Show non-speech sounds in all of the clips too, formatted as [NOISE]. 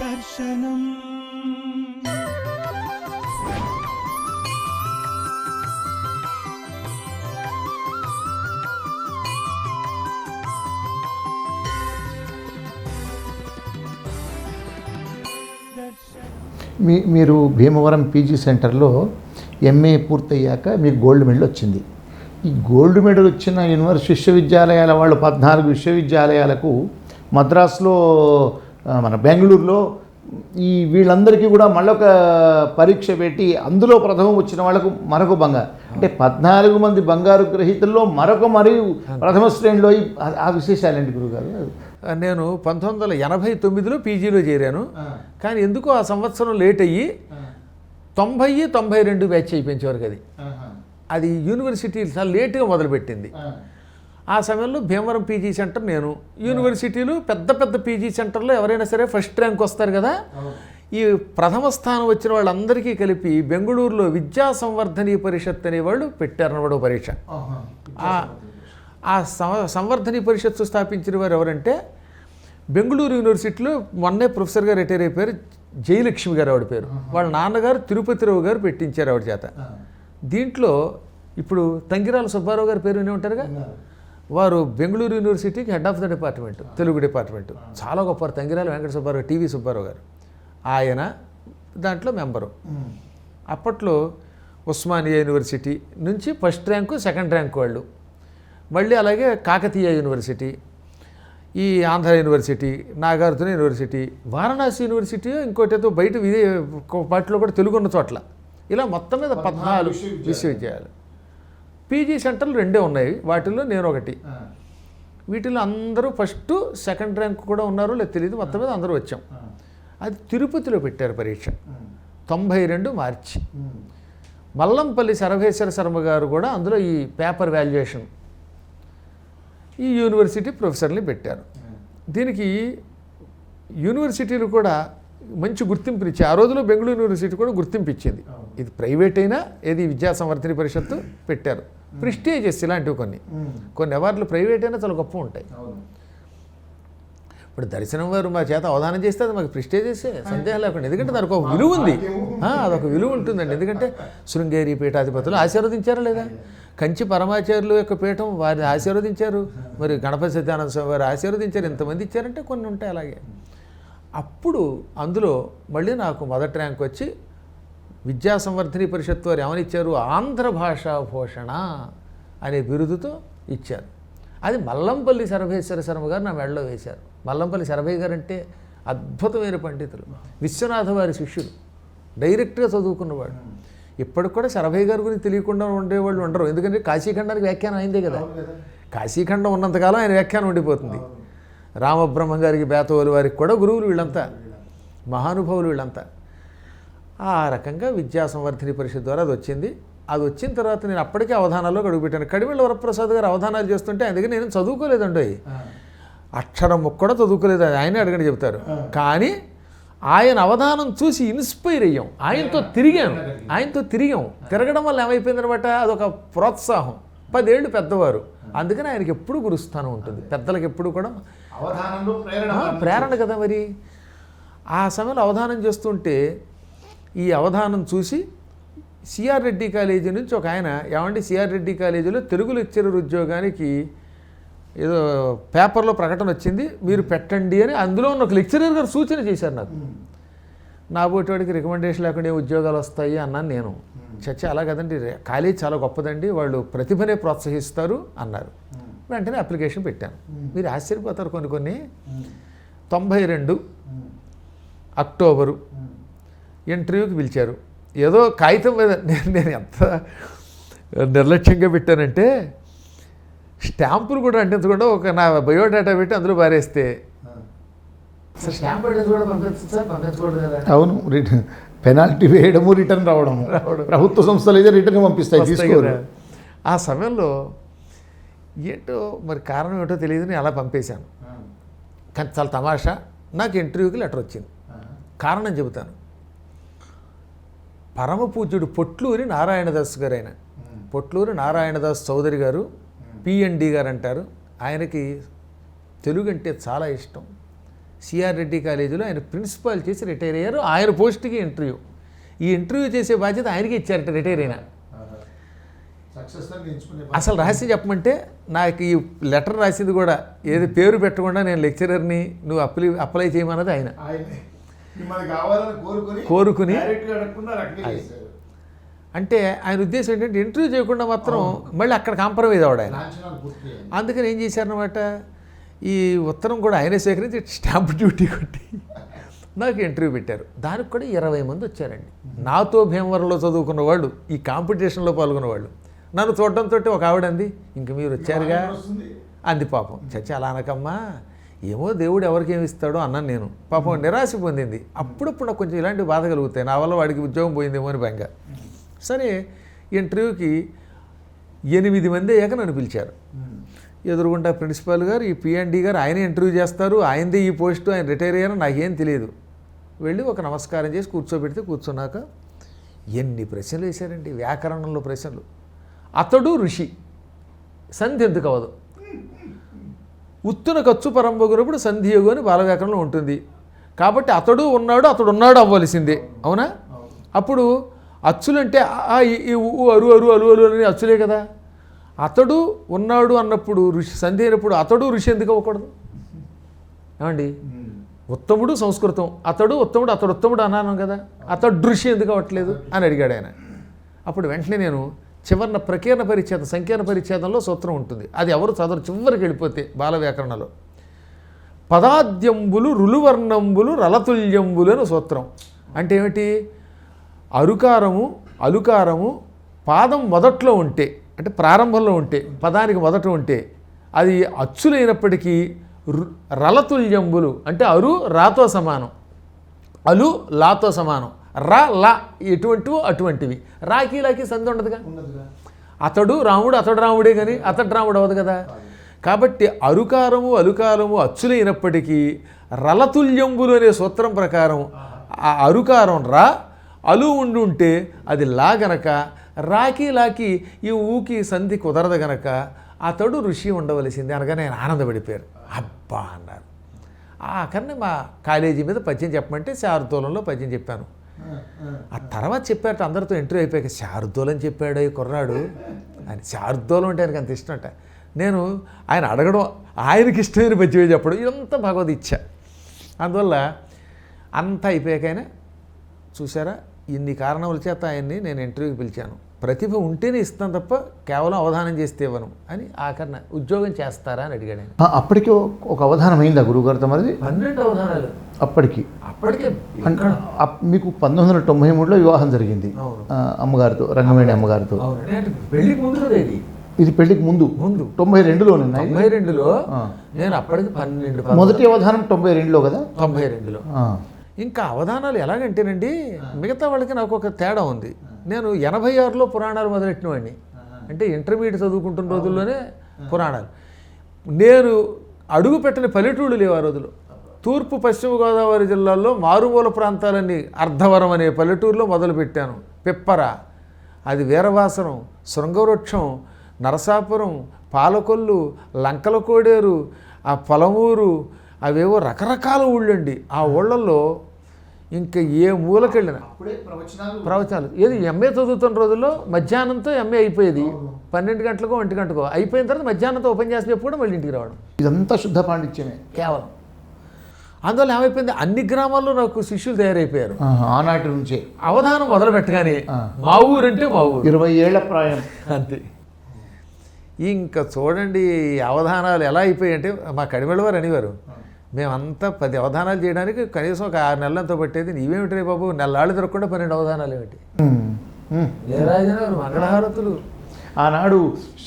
దర్శనం. మీ మీరు భీమవరం పీజీ సెంటర్లో ఎంఏ పూర్తయ్యాక మీకు గోల్డ్ మెడల్ వచ్చింది. ఈ గోల్డ్ మెడల్ వచ్చిన యూనివర్సిటీ విశ్వవిద్యాలయాల వాళ్ళు పద్నాలుగు విశ్వవిద్యాలయాలకు మద్రాసులో మన బెంగళూరులో ఈ వీళ్ళందరికీ కూడా మళ్ళొక పరీక్ష పెట్టి అందులో ప్రథమం వచ్చిన వాళ్ళకు మరొక బంగారు. అంటే పద్నాలుగు మంది బంగారు గ్రహీతల్లో మరొక మరియు ప్రథమ శ్రేణిలో ఆ- విశేషాలేంటి గురుగారు? నేను పంతొమ్మిది వందల ఎనభై తొమ్మిదిలో పీజీలో చేరాను. కానీ ఎందుకో ఆ సంవత్సరం లేట్ అయ్యి తొంభై తొంభై రెండు బ్యాచ్ అయిపోయించే వరకు అది. అది యూనివర్సిటీ చాలా లేట్గా మొదలుపెట్టింది. ఆ సమయంలో భీమవరం పీజీ సెంటర్ నేను. యూనివర్సిటీలు పెద్ద పెద్ద పీజీ సెంటర్లో ఎవరైనా సరే ఫస్ట్ ర్యాంక్ వస్తారు కదా. ఈ ప్రథమ స్థానం వచ్చిన వాళ్ళందరికీ కలిపి బెంగళూరులో విద్యా సంవర్ధనీ పరిషత్ అనేవాళ్ళు పెట్టారన్నమాట పరీక్ష. ఆ- సంవర్ధని పరిషత్తు స్థాపించిన వారు ఎవరంటే బెంగళూరు యూనివర్సిటీలో మొన్నే ప్రొఫెసర్గా రిటైర్ అయిపోయారు. జయలక్ష్మి గారు ఆవిడ పేరు. వాళ్ళ నాన్నగారు తిరుపతిరావు గారు పెట్టించారు ఆవిడ చేత. దీంట్లో ఇప్పుడు తంగిరాల సుబ్బారావు గారి పేరు వినే ఉంటారుగా? వారు బెంగళూరు యూనివర్సిటీకి head of the department Telugu department చాలా గొప్పవారు. తంగిరాల వెంకట సుబ్బారావు టీవీ సుబ్బారావు గారు. ఆయన దాంట్లో మెంబరు. అప్పట్లో ఉస్మానియా యూనివర్సిటీ నుంచి ఫస్ట్ ర్యాంకు సెకండ్ ర్యాంక్ వాళ్ళు. మళ్ళీ అలాగే కాకతీయ యూనివర్సిటీ ఈ Andhra university Nagarjuna university Varanasi university ఇంకోటి ఏదో బయట వాటిలో కూడా తెలుగు ఉన్న చోట్ల. ఇలా మొత్తం మీద పద్నాలుగు విశ్వవిద్యాలయాలు. పీజీ సెంటర్లు రెండే ఉన్నాయి. వాటిల్లో నేను ఒకటి. వీటిలో అందరూ ఫస్ట్ సెకండ్ ర్యాంక్ కూడా ఉన్నారు లేదు తెలియదు మొత్తం మీద అందరూ వచ్చాం. అది తిరుపతిలో పెట్టారు పరీక్ష. తొంభై రెండు మార్చి. మల్లంపల్లి సర్వేశ్వర శర్మ గారు కూడా అందులో ఈ పేపర్ వాల్యుయేషన్ ఈ యూనివర్సిటీ ప్రొఫెసర్ని పెట్టారు. దీనికి యూనివర్సిటీలు కూడా మంచి గుర్తింపునిచ్చాయి ఆ రోజులో బెంగళూరు యూనివర్సిటీ కూడా గుర్తింపు ఇచ్చింది. ఇది ప్రైవేట్ అయినా ఏది విద్యా సంవర్ధని పరిషత్తు పెట్టారు. ప్రిస్టేజెస్ ఇలాంటివి కొన్ని. కొన్ని అవార్డులు ప్రైవేట్ అయినా చాలా గొప్ప ఉంటాయి. ఇప్పుడు దర్శనం వారు మా చేత అవధానం చేస్తే అది మాకు ప్రిస్టేజెస్ సందేహం లేకుండా. ఎందుకంటే దానికి ఒక విలువ ఉంది. అదొక విలువ ఉంటుందండి. ఎందుకంటే శృంగేరి పీఠాధిపతులు ఆశీర్వదించారా లేదా? కంచి పరమాచార్యులు యొక్క పీఠం వారిని ఆశీర్వదించారు. మరి గణపతి సత్యానంద స్వామి వారు ఆశీర్వదించారు. ఎంతమంది ఇచ్చారంటే కొన్ని ఉంటాయి అలాగే. అప్పుడు అందులో మళ్ళీ నాకు మొదటి ర్యాంక్ వచ్చి విద్యా సంవర్ధని పరిషత్ వారు ఏమనిచ్చారు? ఆంధ్ర భాషా భూషణ అనే బిరుదుతో ఇచ్చారు. అది మల్లంపల్లి సర్వేశ్వర శర్మ గారు నా మెడలో వేశారు. మల్లంపల్లి శరభయ్య గారు అంటే అద్భుతమైన పండితులు. విశ్వనాథ వారి శిష్యులు. డైరెక్ట్గా చదువుకున్నవాడు. ఇప్పటికి కూడా శరభయ్య గారి గురించి తెలియకుండా ఉండేవాళ్ళు ఉండరు. ఎందుకంటే కాశీఖండానికి వ్యాఖ్యానం అయిందే కదా. కాశీఖండం ఉన్నంతకాలం ఆయన వ్యాఖ్యానం ఉండిపోతుంది. రామబ్రహ్మ గారికి బేతవోలు వారికి కూడా గురువులు వీళ్ళంతా. మహానుభావులు వీళ్ళంతా. ఆ రకంగా విద్యా సంవర్ధని పరిషత్ ద్వారా అది వచ్చింది. అది వచ్చిన తర్వాత నేను అప్పటికే అవధానాల్లో అడుగుపెట్టాను కడివెళ్ళ వరప్రసాద్ గారు అవధానాలు చేస్తుంటే ఆయన దగ్గర నేను చదువుకోలేదండి. అక్షరం ముక్క కూడా చదువుకోలేదు. అది ఆయనే అడగని చెప్తారు. కానీ ఆయన అవధానం చూసి ఇన్స్పైర్ అయ్యాం. ఆయనతో తిరిగాను. ఆయనతో తిరిగాం. తిరగడం వల్ల ఏమైపోయిందనమాట అదొక ప్రోత్సాహం. పదేళ్ళు పెద్దవారు. అందుకని ఆయనకి ఎప్పుడు గురుస్థానం ఉంటుంది. పెద్దలకు ఎప్పుడు కూడా ప్రేరణ కదా మరి. ఆ సమయంలో అవధానం చేస్తుంటే ఈ అవధానం చూసి సిఆర్ రెడ్డి కాలేజీ నుంచి ఒక ఆయన ఏమండి సిఆర్ రెడ్డి కాలేజీలో తెలుగు లెక్చరర్ ఉద్యోగానికి ఏదో పేపర్లో ప్రకటన వచ్చింది మీరు పెట్టండి అని అందులో ఉన్న ఒక లెక్చరర్ గారు సూచన చేశారు నాకు. నా వాడికి రికమెండేషన్ లేకుండా ఏ ఉద్యోగాలు వస్తాయి అన్నాను నేను. చచ్చా అలా కదండి కాలేజ్ చాలా గొప్పదండి వాళ్ళు ప్రతిభనే ప్రోత్సహిస్తారు అన్నారు. వెంటనే అప్లికేషన్ పెట్టాను. మీరు ఆశ్చర్యపోతారు కొన్ని కొన్ని. తొంభై రెండు అక్టోబరు ఇంటర్వ్యూకి పిలిచారు. ఏదో కాగితం మీద [LAUGHS] నేను నేను ఎంత నిర్లక్ష్యంగా పెట్టానంటే స్టాంపులు కూడా అంటించకుండా ఒక నా బయోడేటా పెట్టి అందులో పారేస్తే. సార్ స్టాంప్ కూడా పంపించచ్చు సార్ పంపించకూడదు కదా. అవును రిటర్న్ పెనాల్టీ వేయడము రిటర్న్ రావడము. ప్రభుత్వ సంస్థలు అయితే రిటర్న్ పంపిస్తాయి తీసుకోరు. ఆ సమయంలో ఏంటో మరి కారణం ఏంటో తెలియదు నేను అలా పంపేశాను. కానీ చాలా తమాషా నాకు ఇంటర్వ్యూకి లెటర్ వచ్చింది. కారణం చెబుతాను. పరమపూజ్యుడు పొట్లూరి నారాయణదాస్ గారు ఆయన పొట్లూరి నారాయణదాస్ చౌదరి గారు పిఎన్డి గారు అంటారు ఆయనకి తెలుగు అంటే చాలా ఇష్టం. సిఆర్ రెడ్డి కాలేజీలో ఆయన ప్రిన్సిపాల్ చేసి రిటైర్ అయ్యారు. ఆయన పోస్ట్కి ఇంటర్వ్యూ. ఈ ఇంటర్వ్యూ చేసే బాధ్యత ఆయనకి ఇచ్చారట రిటైర్ అయినా. అసలు రహస్యం చెప్పమంటే నాకు ఈ లెటర్ రాసింది కూడా ఏది పేరు పెట్టకుండా నేను లెక్చరర్ని నువ్వు అప్లై అప్లై చేయమన్నది ఆయన. కోరుకుని అంటే ఆయన ఉద్దేశం ఏంటంటే ఇంటర్వ్యూ చేయకుండా మాత్రం మళ్ళీ అక్కడ కాంప్రమైజ్ అవడు ఆయన. అందుకని ఏం చేశారనమాట ఈ ఉత్తరం కూడా ఆయనే సేకరించి స్టాంప్ డ్యూటీ కొట్టి నాకు ఇంటర్వ్యూ పెట్టారు. దానికి కూడా ఇరవై మంది వచ్చారండి. నాతో భీమవరంలో చదువుకున్న వాళ్ళు ఈ కాంపిటీషన్లో పాల్గొన్న వాళ్ళు నన్ను చూడడంతో ఒక ఆవిడ అంది ఇంక మీరు వచ్చారుగా? అంది పాపం. చచ్చి అలా అనకమ్మా ఏమో దేవుడు ఎవరికి ఏమి ఇస్తాడో అన్నాను నేను. పాపం నిరాశ పొందింది. అప్పుడప్పుడు నాకు కొంచెం ఇలాంటి బాధ కలుగుతాయి నా వల్ల వాడికి ఉద్యోగం పోయిందేమో అని బెంగ సరే ఇంటర్వ్యూకి ఎనిమిది మంది అయ్యాక నన్ను పిలిచారు. ఎదురుగుండా ప్రిన్సిపాల్ గారు ఈ పిఎన్డి గారు ఆయన ఇంటర్వ్యూ చేస్తారు ఆయనదే ఈ పోస్టు ఆయన రిటైర్ అయ్యారో నాకేం తెలియదు. వెళ్ళి ఒక నమస్కారం చేసి కూర్చోబెడితే కూర్చున్నాక ఎన్ని ప్రశ్నలు వేశారండి వ్యాకరణంలో ప్రశ్నలు. అతడు ఋషి. సంధి ఎందుకు అవ్వదు? ఉత్తున ఖర్చు పరంబగునప్పుడు సంధియోగు అని బాలవ్యాకరణంలో ఉంటుంది. కాబట్టి అతడు ఉన్నాడు అతడు ఉన్నాడు అవ్వవలసిందే. అవునా? అప్పుడు అచ్చులంటే ఈ, అరు అరు అలు అలు అని అచ్చులే కదా. అతడు ఉన్నాడు అన్నప్పుడు ఋషి సంధి అయినప్పుడు అతడు ఋషి ఎందుకు అవ్వకూడదు? ఏమండి? ఉత్తముడు సంస్కృతం అతడు ఉత్తముడు అతడు ఉత్తముడు అన్నాను కదా. అతడు దృశ్యం ఎందుకు అవ్వట్లేదు? అని అడిగాడు ఆయన. అప్పుడు వెంటనే నేను చివరిన ప్రకీర్ణ పరిచ్ఛేదం సంకీర్ణ పరిచ్ఛేదంలో సూత్రం ఉంటుంది. అది ఎవరు చదవరు చివరికి వెళ్ళిపోతే బాల వ్యాకరణలో. పదాద్యంబులు రులువర్ణంబులు రలతుల్యంబులు అని సూత్రం. అంటే ఏమిటి? అరుకారము అలుకారము పాదం మొదట్లో ఉంటే అంటే ప్రారంభంలో ఉంటే పదానికి మొదట ఉంటే అది అచ్చులైనప్పటికీ రు- రలతుల్యంబులు అంటే అరు రాతో సమానం. అలు లాతో సమానం. రా లా ఎటువంటివి అటువంటివి. రాకి లాకి సంధి ఉండదుగా? అతడు రాముడు అతడు రాముడే కానీ అతడు రాముడు అవ్వదు కదా? కాబట్టి అరుకారము అలుకారము అచ్చులైనప్పటికీ రలతుల్యంబులు అనే సూత్రం ప్రకారం ఆ అరుకారం రా అలు ఉండి ఉంటే అది లా గనక రాకి లాకి ఈ ఊకి సంధి కుదరదు గనక అతడు ఋషి ఉండవలసింది అనగానే ఆయన ఆనందపడిపోయారు అబ్బా అన్నారు. ఆఖరిని మా కాలేజీ మీద పద్యం చెప్పమంటే శారదూలంలో పద్యం చెప్పాను. ఆ తర్వాత చెప్పారట అందరితో ఇంటర్వ్యూ అయిపోయాక శారదూలం చెప్పాడు ఈ కుర్రాడు. ఆయన శారదూలం అంటే ఆయనకి అంత ఇష్టం అంట. నేను ఆయన అడగడం ఆయనకి ఇష్టమైన పద్యమే చెప్పడం ఇదంతా భగవద్ ఇచ్చ. అందువల్ల అంతా అయిపోయాక ఆయన చూసారా ఇన్ని కారణాల చేత ఆయన్ని నేను ఇంటర్వ్యూకి పిలిచాను. ప్రతిభ ఉంటేనే ఇస్తాను తప్ప కేవలం అవధానం చేస్తే ఇవ్వను. అని ఆఖరణ ఉద్యోగం చేస్తారా? అని అడిగాడు అప్పటికి ఒక- అవధానం అయిందా గురువుగారితో మరిది పన్నెండు అవధానాలు. అప్పటికి. అప్పటికే మీకు పంతొమ్మిది వందల తొంభై మూడులో వివాహం జరిగింది. అమ్మగారితో రంగమేణి అమ్మగారితో. పెళ్ళికి ముందు ఇది. ఇది పెళ్ళికి ముందు. ముందు. తొంభై రెండులోనే తొంభై రెండులో. నేను అప్పటికి పన్నెండు మొదటి అవధానం తొంభై రెండులో కదా? తొంభై రెండులో. ఇంకా అవధానాలు ఎలాగంటేనండి మిగతా వాళ్ళకి నాకు ఒక తేడా ఉంది. నేను ఎనభై ఆరులో పురాణాలు మొదలెట్టిన వాడిని అంటే ఇంటర్మీడియట్ చదువుకుంటున్న రోజుల్లోనే పురాణాలు. నేను అడుగు పెట్టని పల్లెటూళ్ళు లేవు ఆ రోజులు తూర్పు పశ్చిమ గోదావరి జిల్లాల్లో మారుమూల ప్రాంతాలన్నీ అర్ధవరం అనే పల్లెటూరులో మొదలుపెట్టాను. పిప్పర అది వీరవాసనం శృంగవృక్షం నరసాపురం పాలకొల్లు లంకల కోడేరు ఆ పొలమూరు అవేవో రకరకాల ఊళ్ళండి. ఆ ఊళ్ళల్లో ఇంకా ఏ మూలకెళ్ళినా ప్రవచనాలు. ఏది ఎంఏ చదువుతున్న రోజుల్లో మధ్యాహ్నంతో ఎంఏ అయిపోయేది. పన్నెండు గంటలకో ఒంటి గంటకో అయిపోయిన తర్వాత మధ్యాహ్నంతో ఉపన్యాసం చెప్పి మళ్ళీ ఇంటికి రావడం. ఇదంతా శుద్ధ పాండిత్యమే. కేవలం. అందువల్ల ఏమైపోయింది? అన్ని గ్రామాల్లో నాకు శిష్యులు తయారైపోయారు. ఆనాటి నుంచే. అవధానం మొదలు పెట్టగానే మా ఊరంటే మా ఊరు. ఇరవై ఏళ్ళ ప్రాయం. అంతే. ఇంకా చూడండి అవధానాలు ఎలా అయిపోయాయి అంటే మా కడిమెళ్ళవారు అనేవారు. మేమంతా పది అవధానాలు చేయడానికి కనీసం ఒక ఆరు నెలలంతా పట్టేది. నీవేమిటి రే బాబు? నెలలాళ్ళు తిరగకుండా పన్నెండు అవధానాలు ఏమిటి? మంగళహారతులు. ఆనాడు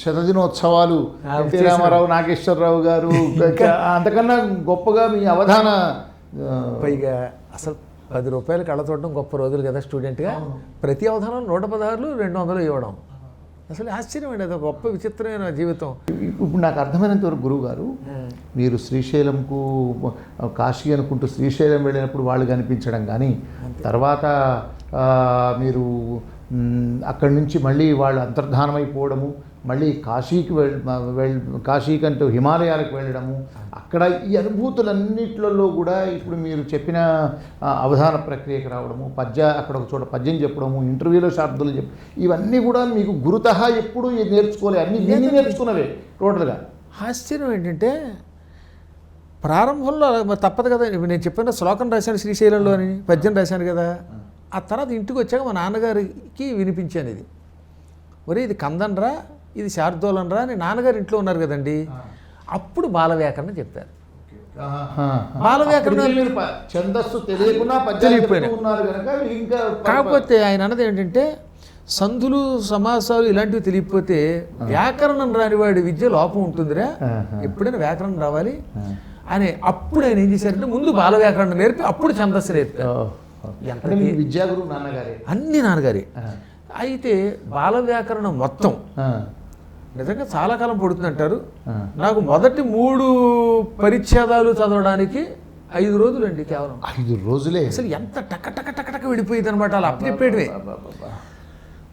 శతదినోత్సవాలు ఎన్టీ రామారావు నాగేశ్వరరావు గారు అంతకన్నా గొప్పగా మీ అవధాన పైగా అసలు పది రూపాయలు కళ్ళ చూడడం గొప్ప రోజులు కదా స్టూడెంట్గా. ప్రతి అవధానం నూట పదహారులు రెండు వందలు ఇవ్వడం. అసలు ఆశ్చర్యం అండి అది గొప్ప విచిత్రమైన జీవితం. ఇప్పుడు నాకు అర్థమైనంత వరకు గురువు గారు మీరు శ్రీశైలంకు కాశీ అనుకుంటూ శ్రీశైలం వెళ్ళినప్పుడు వాళ్ళు కనిపించడం కానీ తర్వాత మీరు అక్కడి నుంచి మళ్ళీ వాళ్ళు అంతర్ధానమైపోవడము మళ్ళీ కాశీకి వెళ్ కాశీకంటూ హిమాలయాలకు వెళ్ళడము అక్కడ ఈ అనుభూతులన్నిట్లలో కూడా ఇప్పుడు మీరు చెప్పిన అవధాన ప్రక్రియకి రావడము పద్య అక్కడ ఒక చోట పద్యం చెప్పడము ఇంటర్వ్యూలో శాబ్దాలు చెప్ ఇవన్నీ కూడా మీకు గురుతహ ఎప్పుడు నేర్చుకోలే అన్ని విని నేర్చుకున్నవే టోటల్గా. ఆశ్చర్యం ఏంటంటే ప్రారంభంలో తప్పదు కదా నేను చెప్పిన శ్లోకం రాశాను శ్రీశైలంలో అని పద్యం రాశాను కదా ఆ తర్వాత ఇంటికి వచ్చాక మా నాన్నగారికి వినిపించాను ఇది ఒరే ఇది కందనరా ఇది శార్దూలనరా అని నాన్నగారు ఇంట్లో ఉన్నారు కదండి. అప్పుడు బాల వ్యాకరణ చెప్పారు బాల వ్యాకరణం అప్పటికి మీరు ప- ఛందస్సు తెలియకుండా కాకపోతే ఆయన అన్నది ఏంటంటే సంధులు సమాసాలు ఇలాంటివి తెలియకపోతే వ్యాకరణం రాని వాడి విద్య లోపం ఉంటుందిరా. ఎప్పుడైనా వ్యాకరణం రావాలి. అని అప్పుడు ఆయన ఏం చేశారంటే ముందు బాల వ్యాకరణం నేర్పి అప్పుడు ఛందస్సు నేర్పారు. విద్యాగురు నాన్నగారే అన్ని నాన్నగారి. అయితే బాల వ్యాకరణం మొత్తం. నిజంగా చాలా కాలం పడుతుంది అంటారు ఆ. నాకు మొదటి మూడు పరిచ్ఛేదాలు చదవడానికి ఐదు రోజులు అండి కేవలం ఐదు రోజులే అసలు ఎంత టక టక టక టక వెళ్ళిపోయింది అనమాట అలా అప్పచెప్పేటివే.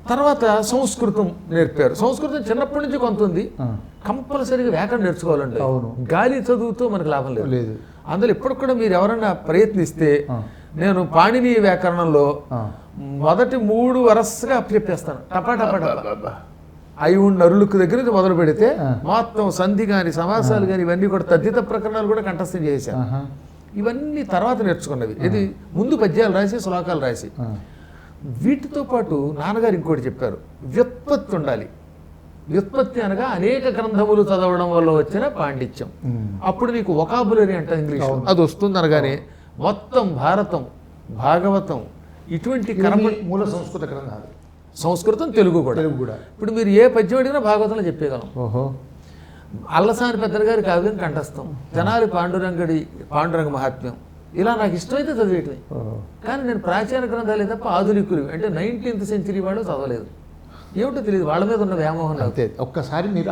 తర్వాత సంస్కృతం నేర్పారు సంస్కృతం చిన్నప్పటి నుంచి కొంత ఉంది. కంపల్సరీగా వ్యాకరణ నేర్చుకోవాలండి అవును. గాలి చదువుతూ మనకు లాభం లేదు లేదు అందులో ఇప్పటికి కూడా మీరు ఎవరైనా ప్రయత్నిస్తే. నేను పాణిని వ్యాకరణంలో. మొదటి మూడు వరసగా అప్పచెప్పేస్తాను టపా టపా టపా. అబ్బబ్బా. అయి ఉన్న అరులకు దగ్గర నుంచి మొదలు పెడితే. మొత్తం సంధి కానీ సమాసాలు కానీ ఇవన్నీ కూడా తద్దిత ప్రకరణాలు కూడా కంఠస్థం చేశాను. ఇవన్నీ తర్వాత నేర్చుకున్నవి. ఇది ముందు పద్యాలు రాసి శ్లోకాలు రాసి. వీటితో పాటు నాన్నగారు ఇంకోటి చెప్పారు. వ్యుత్పత్తి ఉండాలి. వ్యుత్పత్తి అనగా అనేక గ్రంథములు చదవడం వల్ల వచ్చిన పాండిత్యం. అప్పుడు నీకు ఒకాబులరీ అంట ఇంగ్లీష్. అది వస్తుంది అనగానే మొత్తం భారతం భాగవతం ఇటువంటి కర్మ మూల సంస్కృత గ్రంథాలు. సంస్కృతం తెలుగు కూడా. తెలుగు కూడా. ఇప్పుడు మీరు ఏ పద్యం అడిగినా భాగవతంలో చెప్పేయగలం. ఓహో. అల్లసాని పెద్దల గారి కావ్యం కంఠస్థం తెనాలి పాండురంగడి పాండురంగ మహాత్మ్యం. ఇలా నాకు ఇష్టమైతే చదివేయటమే. ఓహో. కానీ నేను ప్రాచీన గ్రంథాలే తప్ప ఆధునికులు. అంటే నైన్టీన్త్ సెంచరీ వాళ్ళు చదవలేదు. ఏమిటో తెలియదు వాళ్ళ మీద ఉన్న వ్యామోహం అంతే. ఒక్కసారి మీరు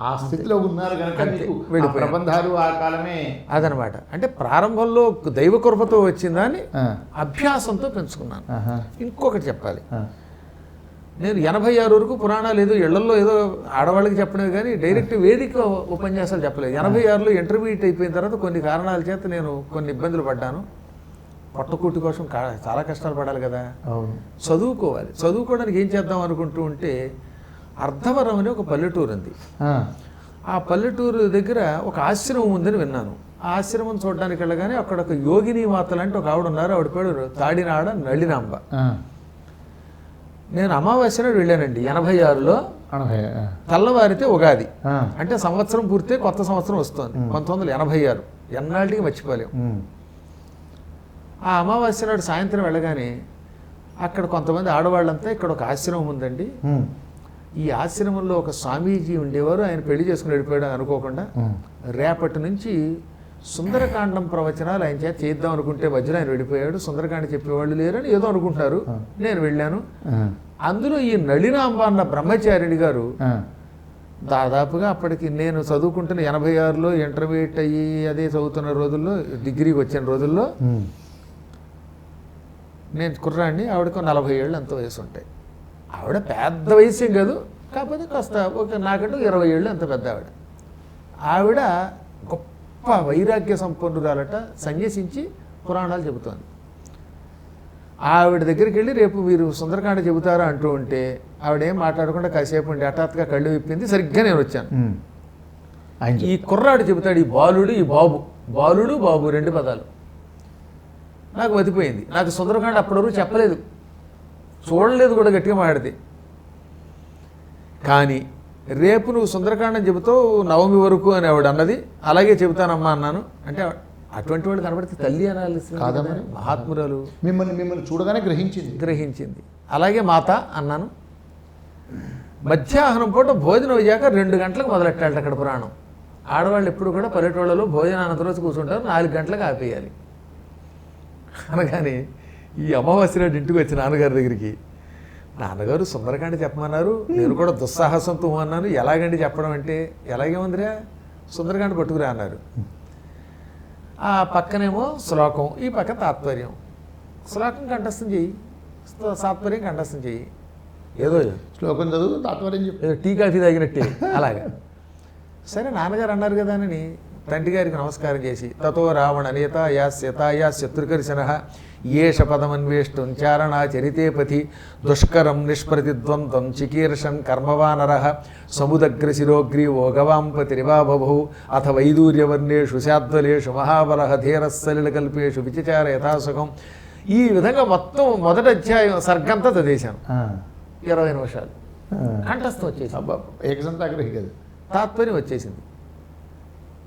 ఆ స్థితిలో ఉన్నారు కనుక. ప్రబంధాలు ఆ కాలమే అదనమాట. అంటే ప్రారంభంలో దైవ కృపతో వచ్చిందాన్ని ఆ. అభ్యాసంతో పెంచుకున్నాను. ఇంకొకటి చెప్పాలి. నేను ఎనభై ఆరు వరకు పురాణాలు ఏదో ఇళ్ళలో ఏదో ఆడవాళ్ళకి చెప్పడమే కానీ డైరెక్ట్ వేదిక ఉపన్యాసాలు చెప్పలేదు. ఎనభై ఆరులో ఇంటర్మీడియట్ అయిపోయిన తర్వాత కొన్ని కారణాల చేత నేను కొన్ని ఇబ్బందులు పడ్డాను. పొట్టకూటి కోసం చాలా కష్టాలు పడాలి కదా. చదువుకోవాలి. చదువుకోవడానికి ఏం చేద్దాం అనుకుంటూ ఉంటే అర్ధవరం అని ఒక పల్లెటూరు ఉంది. ఆ. పల్లెటూరు దగ్గర ఒక ఆశ్రమం ఉందని విన్నాను. ఆ ఆశ్రమం చూడడానికి వెళ్ళగానే అక్కడ ఒక యోగిని మాత లాంటి ఒక ఆవిడ ఉన్నారు. ఆవిడ పేరు తాడినాడ నళినాంబ. నేను అమావాస్య నాడు వెళ్ళానండి. ఎనభై ఆరులో. తెల్లవారితే ఉగాది. అంటే సంవత్సరం పూర్తే కొత్త సంవత్సరం వస్తుంది. పంతొమ్మిది వందల ఎనభై ఆరు. ఎన్నాళ్ళకి మర్చిపోలేం. ఉమ్. ఆ అమావాస్య నాడు సాయంత్రం వెళ్ళగానే అక్కడ కొంతమంది ఆడవాళ్ళంతా ఇక్కడ ఒక ఆశ్రమం ఉందండి. ఈ ఆశ్రమంలో ఒక స్వామీజీ ఉండేవారు ఆయన పెళ్ళి చేసుకుని వెళ్ళిపోయాడు అనుకోకుండా. రేపటి నుంచి సుందరకాండం ప్రవచనాలు ఆయన చేత చేద్దాం అనుకుంటే మధ్యలో ఆయన వెళ్ళిపోయాడు సుందరకాండ చెప్పేవాళ్ళు లేరని ఏదో అనుకుంటారు నేను వెళ్ళాను. అందులో ఈ నళినాంబ అన్న బ్రహ్మచారిణి గారు. దాదాపుగా అప్పటికి నేను చదువుకుంటున్న ఎనభై ఆరులో ఇంటర్మీడియట్ అయ్యి అదే చదువుతున్న రోజుల్లో డిగ్రీకి వచ్చిన రోజుల్లో. నేను కుర్రాడిని ఆవిడకు నలభై ఏళ్ళు అంత వయసు ఉంటాయి. ఆవిడ పెద్ద వయసు ఏం కాదు. కాకపోతే కాస్త ఒక నాకంటూ ఇరవై ఏళ్ళు అంత పెద్ద ఆవిడ. ఆవిడ గొప్ప వైరాగ్య సంపన్నురాలట సన్యసించి పురాణాలు చెబుతోంది. ఆవిడ దగ్గరికి వెళ్ళి రేపు మీరు సుందరకాండ చెబుతారా అంటూ ఉంటే ఆవిడ మాట్లాడకుండా కాసేపు ఉండి హఠాత్తుగా కళ్ళు విప్పింది సరిగ్గా నేను వచ్చాను. ఈ కుర్రాడు చెబుతాడు ఈ బాలుడు ఈ బాబు. బాలుడు బాబు రెండు పదాలు. నాకు మతిపోయింది నాకు సుందరకాండ అప్పటివరకు చెప్పలేదు. చూడలేదు కూడా గట్టిగా మాట్లాడితే. కానీ రేపు నువ్వు సుందరకాండం చెబుతావు నవమి వరకు అని ఆవిడ అన్నది. అలాగే చెబుతానమ్మా అన్నాను. అంటే అటువంటి వాళ్ళు కనబడితే తల్లి అనాల్సింది కాదమ్మా. కదా, మహాత్మురాలు. మిమ్మల్ని మిమ్మల్ని చూడగానే గ్రహించింది. గ్రహించింది. అలాగే మాత అన్నాను. మధ్యాహ్నం పూట భోజనం అయ్యాక రెండు గంటలకు మొదలెట్టాలి అక్కడ పురాణం. ఆడవాళ్ళు ఎప్పుడు కూడా పల్లెటూళ్ళలో భోజనానంతరం కూర్చుంటారు. నాలుగు గంటలకు ఆపేయాలి. అనగానే ఈ అమావాస్య నాడు ఇంటికి వచ్చి నాన్నగారి దగ్గరికి నాన్నగారు సుందరకాండ చెప్పమన్నారు నేను కూడా దుస్సాహసంతో అన్నాను ఎలాగండి చెప్పడం అంటే ఎలాగేముందిరా? సుందరకాండ పట్టుకురా అన్నారు. ఆ పక్కనేమో శ్లోకం ఈ పక్క తాత్పర్యం. శ్లోకం కంఠస్థం చెయ్యి. తాత్పర్యం కంఠస్థం చెయ్యి. ఏదో శ్లోకం చదువు తాత్పర్యం చెప్పు. టీ కాఫీ తాగినట్టే అలాగా. సరే నాన్నగారు అన్నారు కదా అని తండ్రి గారికి నమస్కారం చేసి తతో రావణ నేతాయాస్యతాయా శత్రుకర్శన ఏష పదమన్వేష్టం చారణా చరితేపతి దుష్కరం నిష్ప్రతిద్వంద్వం చికీర్షన్ కర్మవానర సముదగ్ర శిరోగ్రీవో గవాంపతిరివా బభౌ అథ వైదూర్యవర్ణేషు శాద్వలేషు మహాబల ధీరస్సలిలకల్పేషు విచచార యథాసుఖం. ఈ విధంగా మొత్తం మొదటి అధ్యాయం సర్గంతా చదివేశాను. ఇరవై నిమిషాలు. కంఠస్థం వచ్చేసి ఏకసంతాగ్రహి కదా తాత్పర్యం వచ్చేసింది.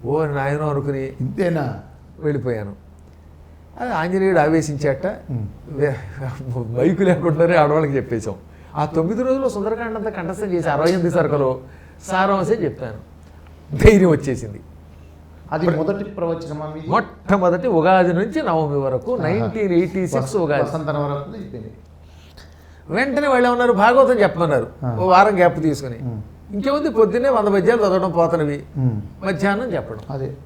ఓ నాయనో అనుకుని ఇంతేనా? వెళ్ళిపోయాను. అది ఆంజనేయుడు ఆవేశించాట మైకు లేకుండానే ఆడవాళ్ళకి చెప్పేశాం. ఆ తొమ్మిది రోజులు సుందరకాండ అంతా కంఠస్థం చేసి అరవై ఎనిమిది సరుకులు సారాంశం చెప్పాను. ధైర్యం వచ్చేసింది. అది మొదటి ప్రవచనమా మీది? మొట్టమొదటి ఉగాది నుంచి నవమి వరకు నైన్టీన్ ఎయిటీ సిక్స్ ఉగాది. అయిపోయింది వెంటనే వాళ్ళు ఏమన్నారు? భాగవతం చెప్పమన్నారు. ఓ వారం గ్యాప్ తీసుకుని. ఇంకేముంది? పొద్దున్నే వంద పద్యాలు చదవడం పోతనవి. మధ్యాహ్నం చెప్పడం. అదే.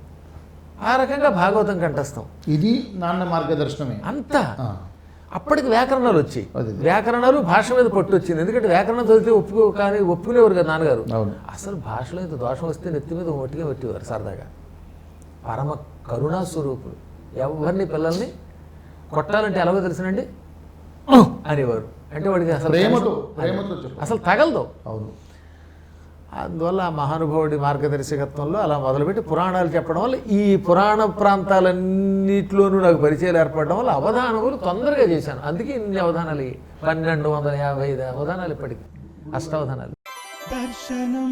ఆ రకంగా భాగవతం కంఠస్థం. ఇది నాన్న మార్గదర్శనమే. అంతా. అప్పటికి వ్యాకరణాలు వచ్చాయి. వ్యాకరణాలు భాష మీద పట్టు వచ్చింది. ఎందుకంటే వ్యాకరణం చదివితే ఒప్పుకో కానీ ఒప్పుకునేవారు కదా నాన్నగారు. అవును. అసలు భాషలో ఇంత దోషం వస్తే నెత్తి మీద ఒట్టిగా పెట్టేవారు సరదాగా. పరమ కరుణా స్వరూపుడు. ఎవరిని పిల్లల్ని కొట్టాలంటే ఎలాగో తెలుసునండి? అనేవారు. అంటే వాడికి అసలు అసలు తగలదు. అవును. అందువల్ల ఆ మహానుభావుడి మార్గదర్శకత్వంలో అలా మొదలుపెట్టి పురాణాలు చెప్పడం వల్ల ఈ పురాణ ప్రాంతాలన్నిటిలోనూ నాకు పరిచయాలు ఏర్పడడం వల్ల అవధానములు తొందరగా చేశాను. అందుకే ఇన్ని అవధానాలు పన్నెండు వందల యాభై ఐదు అవధానాలు ఇప్పటికి అష్టావధానాలు. దర్శనం